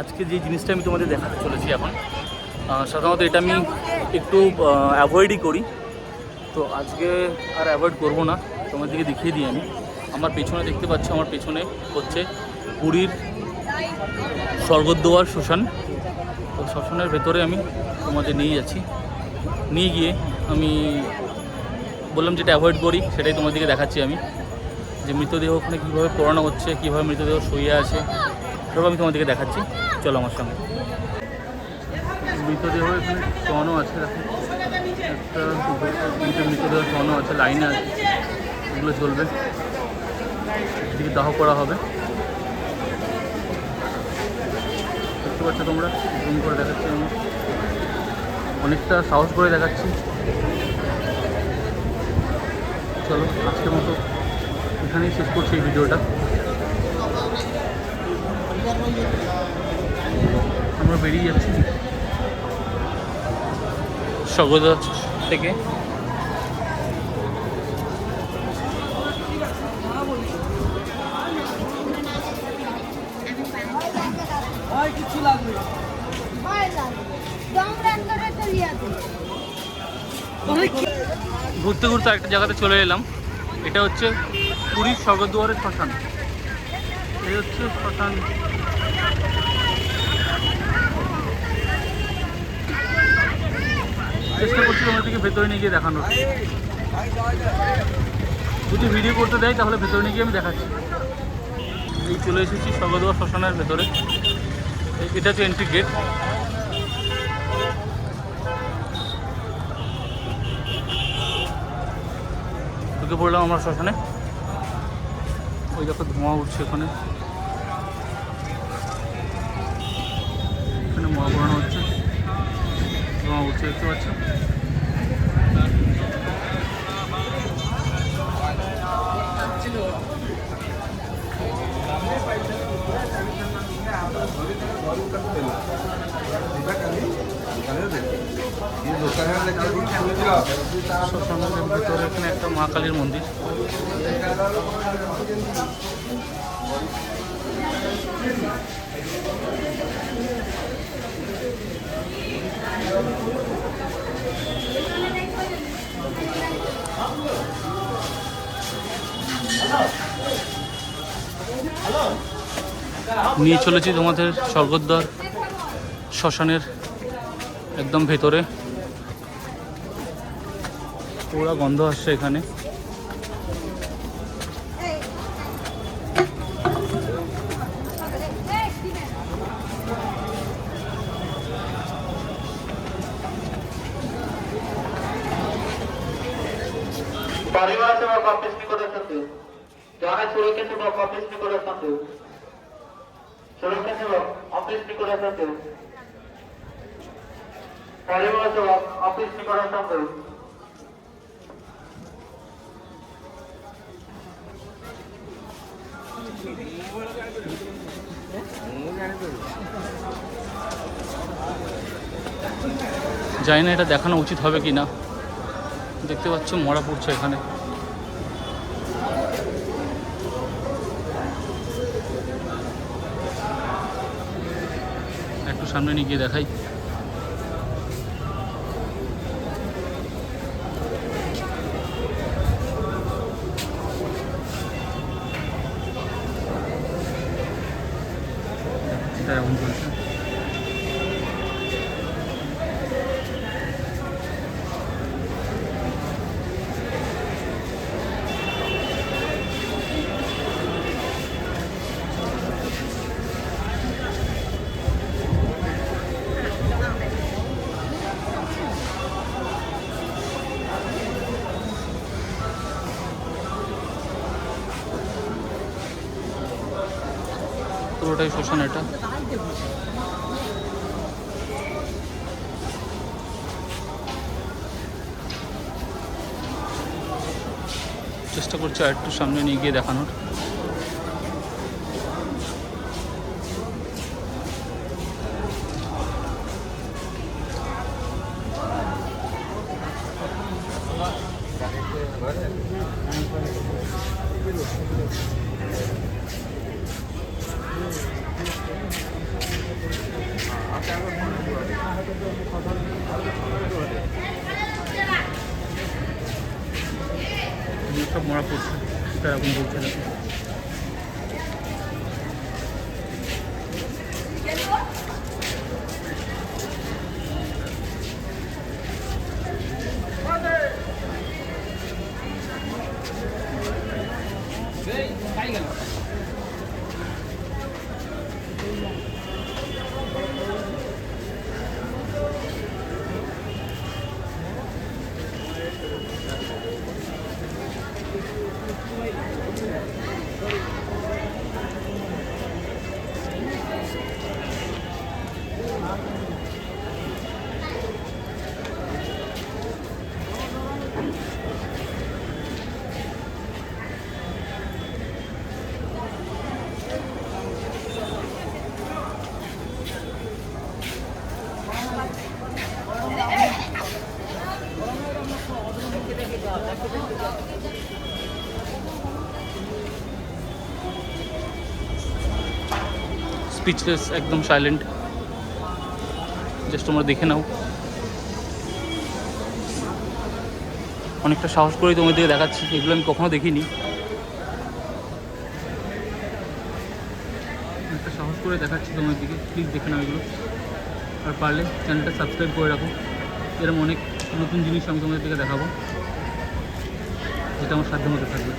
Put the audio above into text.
আজকে যে জিনিসটা আমি তোমাদের দেখাতে চলেছি এখন সাধারণত এটা আমি একটু অ্যাভয়েডই করি। তো আজকে আর অ্যাভয়েড করব না, তোমাদেরকে দেখিয়ে দিই আমি। আমার পেছনে দেখতে পাচ্ছ, আমার পেছনে হচ্ছে পুরীর স্বর্গদ্বার শ্মশান। তো শ্মশানের ভেতরে আমি তোমাদের নিয়ে যাচ্ছি। নিয়ে গিয়ে আমি বললাম যেটা অ্যাভয়েড করি, সেটাই তোমাদেরকে দেখাচ্ছি আমি। যে মৃতদেহ ওখানে কীভাবে পোড়ানো হচ্ছে, কীভাবে মৃতদেহ শুয়ে আছে সব আমি তোমাদেরকে দেখাচ্ছি। চলো আমার সঙ্গে। মৃতদেহ এখানে শোয়ানো আছে একটা মৃতদেহ শোয়ানো আছে, লাইনে আছে। এগুলো চলবে। এদিকে দাহ করা হবে। দেখতে পাচ্ছ তোমরা? জুম করে দেখাচ্ছি আমি। অনেকটা সাহস করে দেখাচ্ছি। চলো, আজকের মতো এখানেই শেষ করছি এই ভিডিওটা। আমরা বেরিয়ে যাচ্ছি। স্বগদা থেকে। ঘুরতে ঘুরতে একটা জায়গাতে চলে এলাম। এটা হচ্ছে পুরীর স্বর্গদুয়ারের শ্মশান। হচ্ছে শ্মশান চেষ্টা করছি তোমাদেরকে ভেতরে নিয়ে গিয়ে দেখানোর। যদি ভিডিও করতে দেয়, তাহলে ভেতরে নিয়ে গিয়ে আমি দেখাচ্ছি। এই চলে এসেছি স্বর্গদুয়ার শ্মশানের ভেতরে। এটা হচ্ছে এন্ট্রি গেট ঢুকে পড়লাম আমরা শ্মশানে। ওই দেখো ধোঁয়া উঠছে ওখানে। মহা পোড়ানো হচ্ছে। ধোঁয়া উঠছে দেখতে পাচ্ছ? শ্মশানের ভেতরে এখানে একটা মা কালীর মন্দির। নিয়ে চলেছি তোমাদের স্বর্গদ্বার শ্মশানের একদম ভেতরে। পুরো গন্ধ আসছে এখানে। পরিবার আছে বাপ অফিস নিকট আসতে জানে সুরক্ষিত বাপ অফিস নিকট আসতে অফিস নিকট আসতে পরিবার আছে বাপ অফিস নিকট আসতে জানি না এটা দেখানো উচিত হবে কিনা। দেখতে পাচ্ছ মরা পড়ছে এখানে। একটু সামনে নিয়ে গিয়ে দেখাই। এটা এমন চলছে পুরোটাই শ্মশান এটা। চেষ্টা করছি আর একটু সামনে নিয়ে গিয়ে দেখানোর। ক্যামেরা পড়ছে এখন বলছে স্পিচলেস একদম সাইলেন্ট জাস্ট তোমরা দেখে নাও। অনেকটা সাহস করেই তোমাদের দিকে দেখাচ্ছি। এগুলো আমি কখনো দেখিনি। অনেকটা সাহস করে দেখাচ্ছি তোমাদের দিকে। প্লিজ দেখে নাও এগুলো। আর পারলে চ্যানেলটা সাবস্ক্রাইব করে রাখো। এরকম অনেক নতুন জিনিস আমি তোমাদের দিকে দেখাবো। যেটা আমার সাধ্য মতো থাকবে।